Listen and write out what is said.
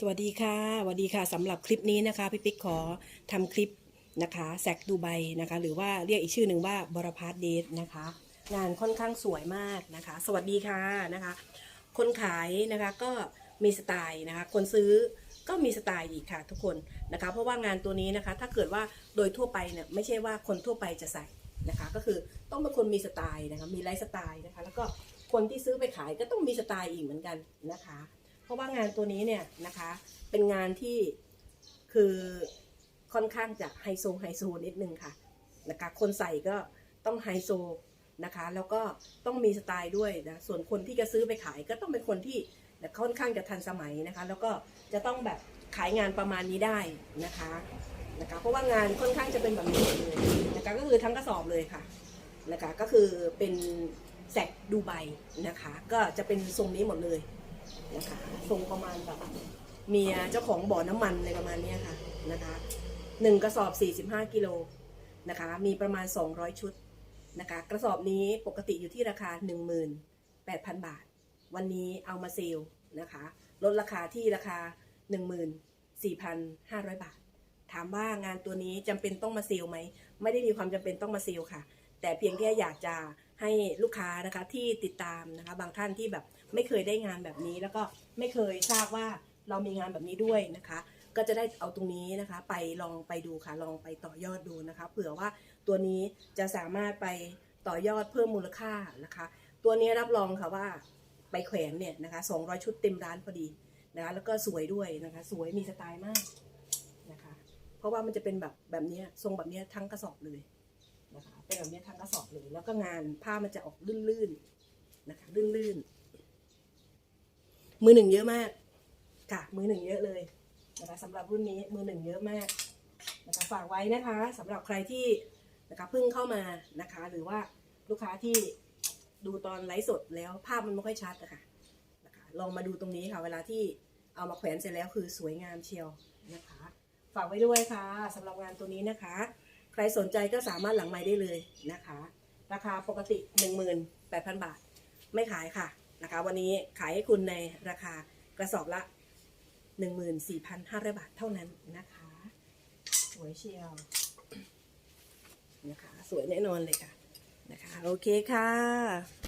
สวัสดีค่ะสวัสดีค่ะสำหรับคลิปนี้นะคะพี่ปิ๊กขอทำคลิปนะคะแซกดูไบนะคะ หรือว่าเรียกอีกชื่อหนึ่งว่าบรพาร์ดเดทนะคะ งานค่อนข้างสวยมากนะคะ สวัสดีค่ะนะคะ คนขายนะคะก็มีสไตล์นะคะ คนซื้อก็มีสไตล์อีกค่ะทุกคนนะคะ เพราะว่างานตัวนี้นะคะ ถ้าเกิดว่าโดยทั่วไปเนี่ยไม่ใช่ว่าคนทั่วไปจะใส่นะคะ ก็คือต้องเป็นคนมีสไตล์นะคะ มีไลฟ์สไตล์นะคะ แล้วก็คนที่ซื้อไปขายก็ต้องมีสไตล์อีกเหมือนกันนะคะ เพราะว่างานตัวนี้เนี่ยนะคะ เป็นงานที่คือค่อนข้างจะไฮโซไฮโซนิดนึงค่ะนะคะคนใส่ก็ต้องไฮโซนะคะ แล้วก็ต้องมีสไตล์ด้วยนะส่วนคนที่จะซื้อไปขายก็ต้องเป็นคนที่ค่อนข้างจะทันสมัยนะคะ แล้วก็จะต้องแบบขายงานประมาณนี้ได้นะคะนะคะเพราะว่างานค่อนข้างจะเป็นแบบนี้เลยนะคะก็คือทั้งกระสอบเลยค่ะนะคะก็คือเป็นแซกดูไบนะคะ ก็จะเป็นทรงนี้หมดเลย นะคะทรงประมาณแบบเมียเจ้าของบ่อน้ำมันอะไรประมาณนี้ค่ะนะคะหนึ่งกระสอบ 45กิโลนะคะมีประมาณ 200 ชุดนะคะกระสอบนี้ปกติอยู่ที่ราคา 18,000 บาท วันนี้เอามาเซลล์นะคะลดราคาที่ราคา 14,500 บาท ถามว่างานตัวนี้จำเป็นต้องมาเซลล์ไหม ไม่ได้มีความจำเป็นต้องมาเซลล์ค่ะ แต่เพียงแค่อยากจะให้ลูกค้านะคะที่ติดตามนะคะ บางท่านที่แบบไม่เคยได้งานแบบนี้ แล้วก็ไม่เคยทราบว่าเรามีงานแบบนี้ด้วยนะคะ ก็จะได้เอาตรงนี้นะคะ ไปลองไปดูค่ะลองไปต่อยอดดูนะคะ เผื่อว่าตัวนี้จะสามารถไปต่อยอดเพิ่มมูลค่านะคะ ตัวนี้รับรองค่ะว่าไปแขวนเนี่ยนะคะ200 ชุดเต็มร้านพอดีนะคะแล้วก็สวยด้วยนะคะ สวยมีสไตล์มากนะคะ เพราะว่ามันจะเป็นแบบแบบนี้ทรงแบบนี้ทั้งกระสอบเลย นะคะเป็นแบบนี้ทั้งกระสอบเลย แล้วก็งานผ้ามันจะออกลื่นๆนะคะลื่นๆมือหนึ่งเยอะมากค่ะมือหนึ่งเยอะเลยนะคะสำหรับรุ่นนี้มือหนึ่งเยอะมากนะคะฝากไว้นะคะสำหรับใครที่นะคะเพิ่งเข้ามานะคะ หรือว่าลูกค้าที่ดูตอนไลฟ์สดแล้วภาพมันไม่ค่อยชัดนะคะนะคะลองมาดูตรงนี้ค่ะ เวลาที่เอามาแขวนเสร็จแล้วคือสวยงามเชียวนะคะ ฝากไว้ด้วยค่ะสำหรับงานตัวนี้นะคะ รสนใจก็สามารถหลังไม้ได้เลยนะคะ ราคาปกติ 18,000 บาท ไม่ขายค่ะนะคะ วันนี้ขายให้คุณในราคากระสอบละ 14,500 บาทเท่านั้นนะคะ สวยเชียวนะคะ สวยแน่นอนเลยค่ะนะคะ โอเคค่ะ